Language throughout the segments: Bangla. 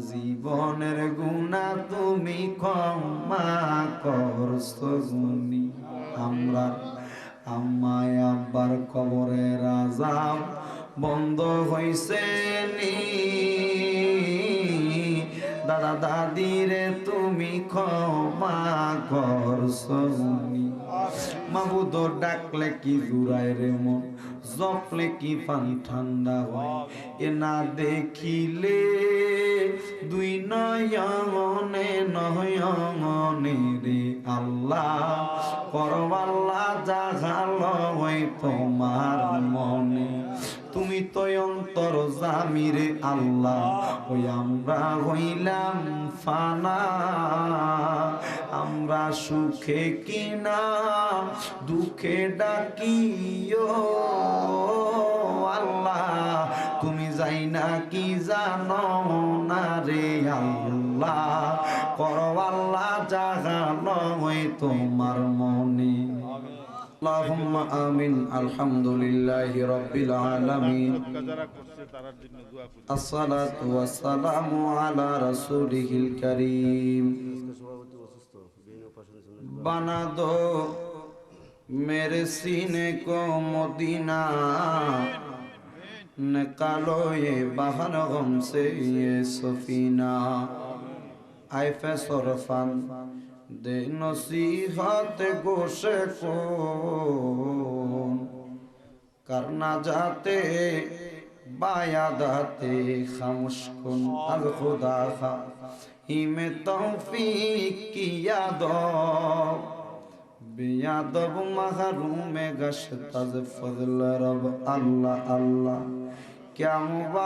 জীবনের গুণা তুমি ক্ষমা করছ গুনি আমরা আমায় আব্বার কবরে রাজা বন্ধ হইছে নি। দাদা দাদিরে তুমি ক্ষমা করছ মাবুদ ডাকলে কি জুড়ায় রে মন, জপলে কি পানি ঠান্ডা হয়। এ না দেখিলে দুই নয়নে নয়নে রে আল্লাহ করবাল্লা জাগাল হয় তোমার মনে। অন্তর জামিরে আল্লাহ, ওই আমরা হইলাম ফানা। আমরা সুখে কিনা, দুঃখে ডাকিও আল্লাহ। তুমি যাই না কি জানো না রে আল্লাহ, করো আল্লাহ জাগানো তোমার মনে। اللهم آمين الحمد لله رب العالمين الصلاة والسلام على رسوله الكريم بنا دو میرے سینے کو مدینہ نکالو یہ بہر غم سے یہ سفینہ آئے فیصل فن नसीहत गोशे को करना जाते बाया दाते खामोश कुन अल खुदा खा ही में तौफीक की यादों बेयादब महरूम गश्तज फजल रब अल्लाह अल्लाह क्या मुबारक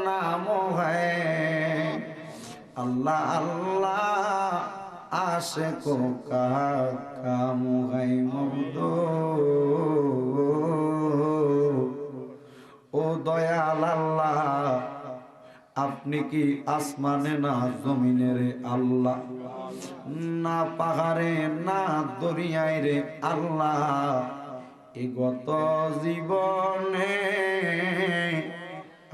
नाम है আল্লাহ আল্লাহ আসে কো কামুহাই মদ ও দয়াল আল্লাহ, আপনি কি আসমানে না জমিনে রে আল্লাহ? না পাহাড়ে, না দরিয়ায় রে আল্লাহ। গত জীবনে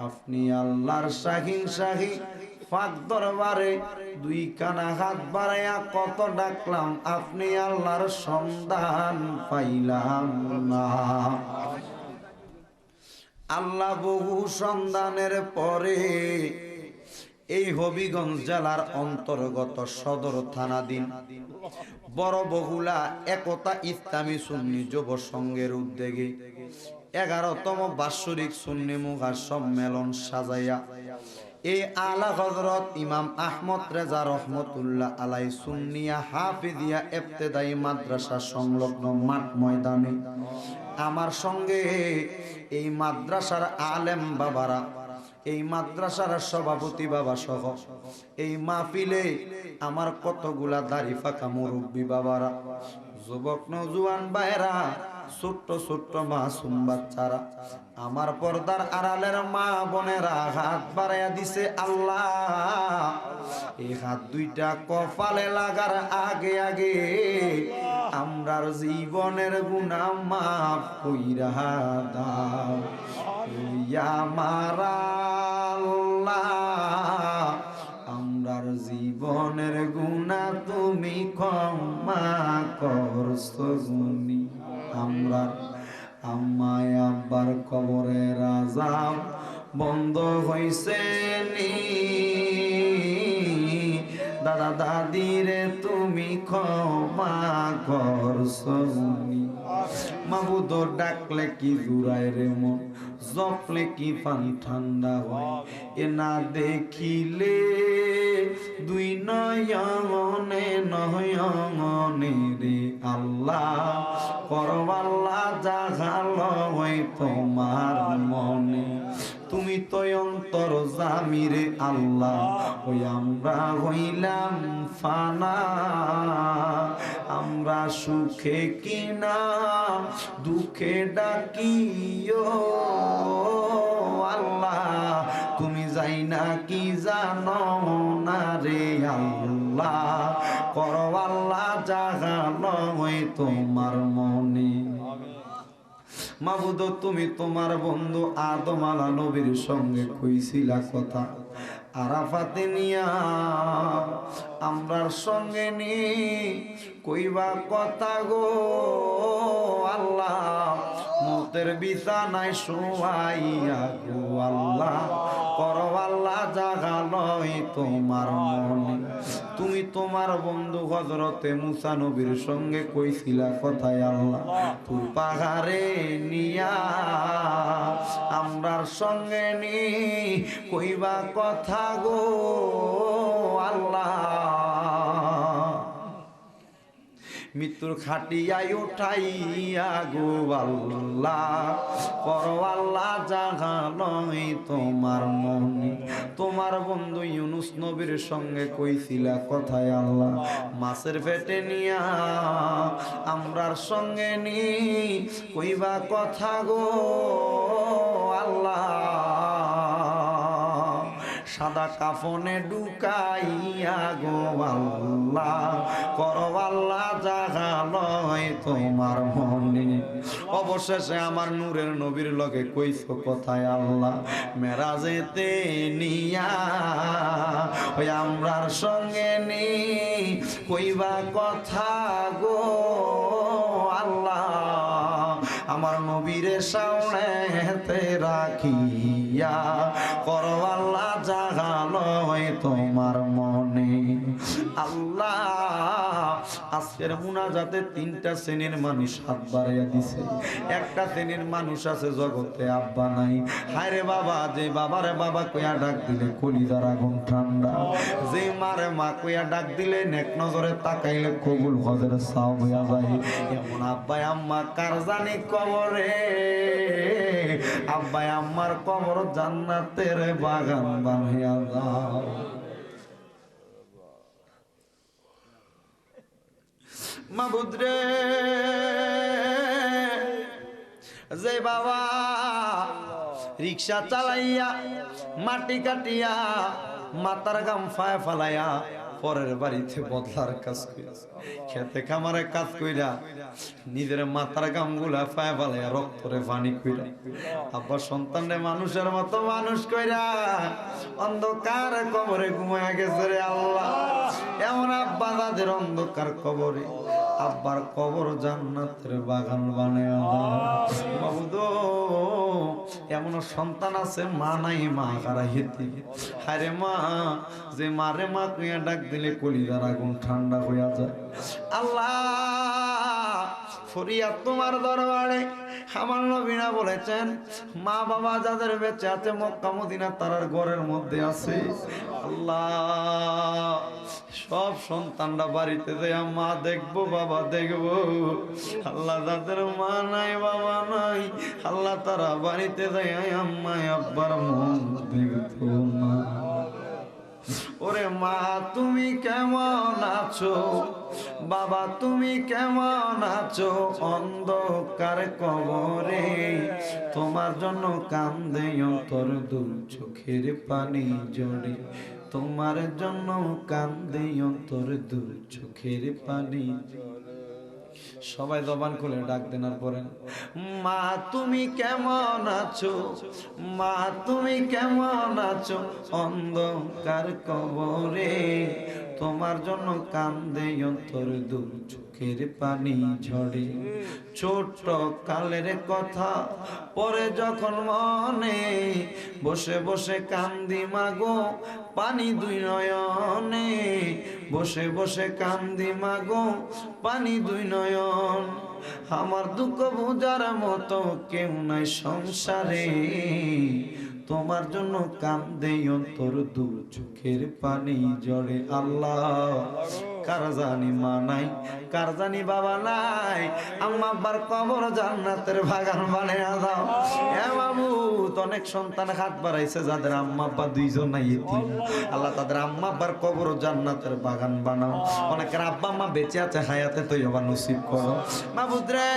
আপনি আল্লাহর শাহিন শাহী ফাঁক দরবারে দুই কানা হাত বাড়াইয়া কত ডাকলাম, আপনি আল্লাহর সন্ধান পাইলাম না। আল্লাহ বহু সন্ধানের পরে এই হবিগঞ্জ জেলার অন্তর্গত সদর থানাধীন বড় বহুলা একতা ইসলামী সুন্নি যুব সংঘের উদ্যোগে এগারোতম বাৎসরিক সুন্নি মুখা সম্মেলন সাজাইয়া এই আলা হজরত ইমাম আহমদ রেজা রহমতুল্লাহ আলাই সুন্নিয়া হাফিদিয়া এফতেদাই মাদ্রাসা সংলগ্ন মাঠ ময়দানে। আমার সঙ্গে এই মাদ্রাসার আলেম বাবারা, এই মাদ্রাসার সভাপতি বাবা সহ, এই মাহফিলে আমার কতগুলা দাড়ি ফাঁকা মুরব্বী বাবারা, যুবক নজুয়ান বাইরা ছোট্ট ছোট্ট মাসুম বাচ্চারা আমার পর্দার আড়ালের মা বোনেরা হাত বাড়াইয়া দিছে, আল্লাহ এই হাত দুইটা কপালে লাগার আগে আগে আমরার জীবনের গুণা মাফ কইরা দাও। ইয়া মারা আল্লাহ, আমরার জীবনের গুণা তুমি ক্ষমা করছ আম্মায় আব্বার কবরে রাজা বন্ধ হইছে নি। দাদা দাদিরে তুমি ক্ষমা করছ। গুনি মাবুদ ডাকলে কি জুড়ায় রে মন, জপলে কি পানি ঠান্ডা হয়? এ না দেখিলে দুই নয়নে নয়নে রে আল্লাহ করবাল্লা জাগাল হয় তোমার মনে। তুমি তো অন্তর জামিরে আল্লাহ, ওই আমরা হইলাম ফানা। আমরা সুখে কিনা, দুঃখে ডাকিও আল্লাহ। তুমি যাই না কি জানো না রে আল্লাহ? করো আল্লাহ জাগানো তোমার মনে। মাবুদ, তুমি তোমার বন্ধু আদম আলা নবীর সঙ্গে কইছিলা কথা। আরাফাতে নিয়া আমরার সঙ্গে নি, কইবা কথা গো আল্লাহ। মতের বিছানায় শোয়াইয়া গো আল্লাহ, করো আল্লাহ জাগা নয় তোমার মনে। তুমি তোমার বন্ধু হজরতে মুসা নবীর সঙ্গে কইছিলা কথায় আল্লাহ তুই পাহাড়ে নিয়া আমরার সঙ্গে নি, কইবা কথা গো আল্লাহ। মৃত্যুর খাটিয়াই উঠাইয়া গো আল্লাহ। করওয়াল্লা আল্লাহ, জাগা নয় তোমার মনে। তোমার বন্ধু ইউনুস নবীর সঙ্গে কইছিলা কথায় আল্লাহ, মাছের পেটে নিয়া আমরার সঙ্গে নি, কইবা কথা গো। সাদা কাফনে ঢুকাইয়া গো আল্লাহ। করো আল্লাহ জাগা তোমার মনে। অবশেষে আমার নূরের নবীর লগে কইছো কথায় আল্লাহ মেরাজেতে নিয়া, ওই আমরার সঙ্গে নি। কইবা কথা গো আল্লাহ, আমার নবীরে সামনেতে রাখিয়া। করো আজকের মুনাজাতে তিনটা শ্রেণির মানুষ হাত বাড়াইয়া দিছে। একটা শ্রেণির মানুষ আছে জগতে আব্বা নাই। হায় বাবা, যে বাবারে বাবা কইয়া ডাক দিলে কলিদার আগুন ঠান্ডা। যে মারে মা কইয়া ডাক দিলে নেক নজরে তাকাইলে কবুল হজের সাও হইয়া যায়। এমন আব্বাই আম্মা কার জানি কবরে? আব্বাই আম্মার কবর জান্নাতের বাগান বানাইয়া দাও মাবুদ রে যে বাবা রিক্সা চালাইয়া, মাটি কাটিয়া মাতার গাম ফায় ফালাইয়া পরের বাড়িতে বদলার কাজ কইরা খেতে খামারে কাজ কইরা নিজের মাথার গামগুলা ফায় ফালাইয়া রক্তরে পানি কইরা। আব্বা সন্তানরে মানুষের মতো মানুষ কইরা অন্ধকার কবরে ঘুমায়া গেছে রে আল্লাহ। এমন আব্বা তাদের অন্ধকার কবরে আব্বার কবর জান্নাতের বাগান বানায় বাবুদ এমন সন্তান আছে মা নাই মা কারা হেতে? হারে মা যে মারে মা কুইয়া ডাক দিলে কলিদার আগুন ঠান্ডা হইয়া যায়। আল্লাহ ফরিয়াদ তোমার দরবারে। আমার নবীনা বলেছেন মা বাবা যাদের বেঁচে আছে মক্কা মদিনা তারার ঘরের মধ্যে আছে। আল্লাহ সব সন্তানরা বাড়িতে যায় মা দেখব, বাবা দেখব। আল্লাহ তাদের মা নাই, বাবা নাই, আল্লাহ তারা বাড়িতে যায় আম্মা, আব্বার মন দেখতো না ওরে মা, তুমি কেমন আছো? বাবা, তুমি কেমন আছো? অন্ধকার কবরে তোমার জন্য কান্দে অন্তর দু চোখের পানি জড়ে তোমার জন্য কান্দে অন্তর দু চোখের পানি। সবাই জবান খুলে ডাক দেনার পরেন মা, তুমি কেমন আছো? মা, তুমি কেমন আছো? অন্ধকার কবরে। তোমার জন্য কান্দে অন্তর দু চোখের পানি ঝরে। ছোট কালের কথা পরে যখন মনে, বসে বসে কান্দি মাগো পানি দুই নয়নে। বসে বসে কান্দি মাগো পানি দুই নয়ন। আমার দুঃখ বোঝার মতো কেউ নাই সংসারে। তোমার জন্য কান্দে অন্তর দু চোখের পানি জড়ে আল্লাহ কার জানি মা নাই কারজানি বাবা নাই। আম্মা আব্বার কবর জান্নাতের বাগান বানিয়ে দাও। এ বাবু তো অনেক সন্তান হাত বাড়াইছে যাদের আম্মা আব্বা দুইজন নাই আল্লাহ তাদের আম্মা আব্বার কবর জান্নাতের বাগান বানাও। অনেকের আব্বা আম্মা বেঁচে আছে, হায়াতে তো নসিব করো। রে!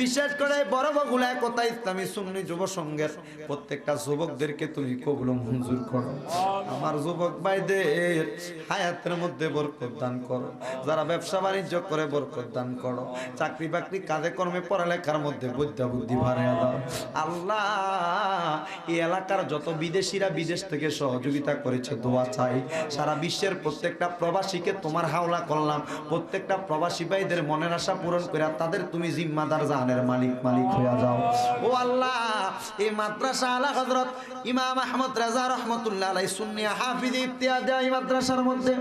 বিশেষ করে বড় বগুলা কথা ইসলামী সুন্নি যুব সংঘের প্রত্যেকটা যুবকদেরকে তুমি কবুল মঞ্জুর করো। আমার যুবক ভাইদের হায়াতের মধ্যে বরকত দান করো। যারা ব্যবসা বাণিজ্য করে বরকত দান করো। চাকরি বাকরি কাজে কর্মে পড়ালেখার মধ্যে বুদ্ধা বুদ্ধি বাড়াইয়া দাও। আল্লাহ, এই এলাকার যত বিদেশিরা বিদেশ থেকে সহযোগিতা করেছে, দোয়া চাই। সারা বিশ্বের প্রত্যেকটা প্রবাসীকে তোমার হাওলা করলাম। প্রত্যেকটা প্রবাসী ভাইদের মনের আশা পূরণ করে তাদের তুমি জিম্মাদার জাহানের মালিক মালিক হইয়া যাও। ও আল্লাহ, এই মাদ্রাসা আলা হযরত ইমাম আহমদ রাজা রহমতুল্লাহ আলাই সুন্নি হাফিজ ইত্যাদি এই মাদ্রাসার মধ্যে,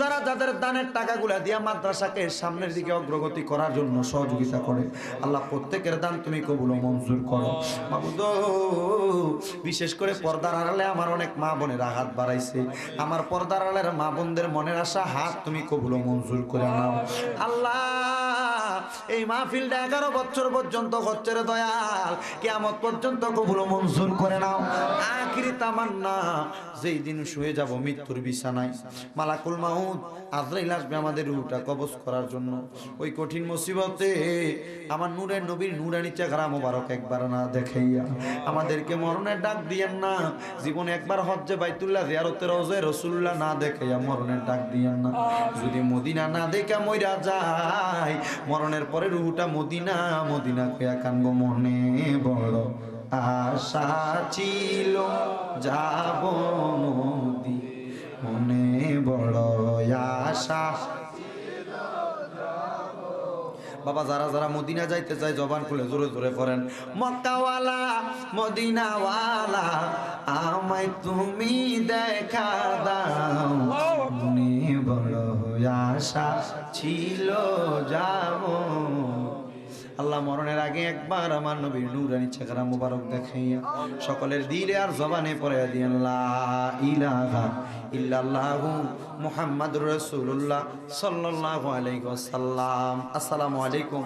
যারা যাদের দানের টাকাগুলা দিয়া মাদ্রাসাকে সামনের দিকে অগ্রগতি করার জন্য সহযোগিতা করে, আল্লাহ প্রত্যেকের দান তুমি কবুল মঞ্জুর করো। মাবুদ, বিশেষ করে পর্দার আড়ালে আমার অনেক মা বোনের হাত বাড়াইছে। আমার পর্দার আড়ালের মা বোনদের মনের আশা, হাত তুমি কবুল মঞ্জুর করে নাও। আল্লাহ এই মাহফিলটা এগারো বছর পর্যন্ত হচ্ছে রে দয়াল। কেমন পর্যন্ত কবুল মঞ্জুর করে নাও। আখিরি তামান্না যেই দিন শুয়ে যাব মৃত্যুর বিছানায়। মালাকুল মাউদ আজরাইল আসবে আমাদের রুটা কবজ করার জন্য। ওই কঠিন মুসিবতে আমার নূরের নবীর নূরানি চেহারা মোবারক একবার না দেখাইয়া আমাদেরকে মরণের ডাক দিয়েন না। জীবনে একবার হজ্জে বাইতুল্লাহ জিয়ারতে রোজে রসুল্লাহ না দেখাইয়া মরণের ডাক দিয়েন না। যদি মদিনা না দেখা মইরা যায়, মরণের পরে রুহুটা মদিনা মদিনা কয়া কানবো মনে বড় আশা ছিল, যাব মোদি মনে বড় আশা। বাবা, যারা যারা মদিনা যাইতে চায়, জবান খুলে জোরে জোরে করেন মক্কাওয়ালা, মদিনাওয়ালা, আমায় তুমি দেখা দাও। মনে বড় আশা ছিল যাব। আল্লাহ মরণের আগে একবার আমার নবীর নূরানি চেহারা মুবারক দেখাইয়া সকলের দিলে আর জবানে পরে ওয়াসাল্লাম। আসসালামু আলাইকুম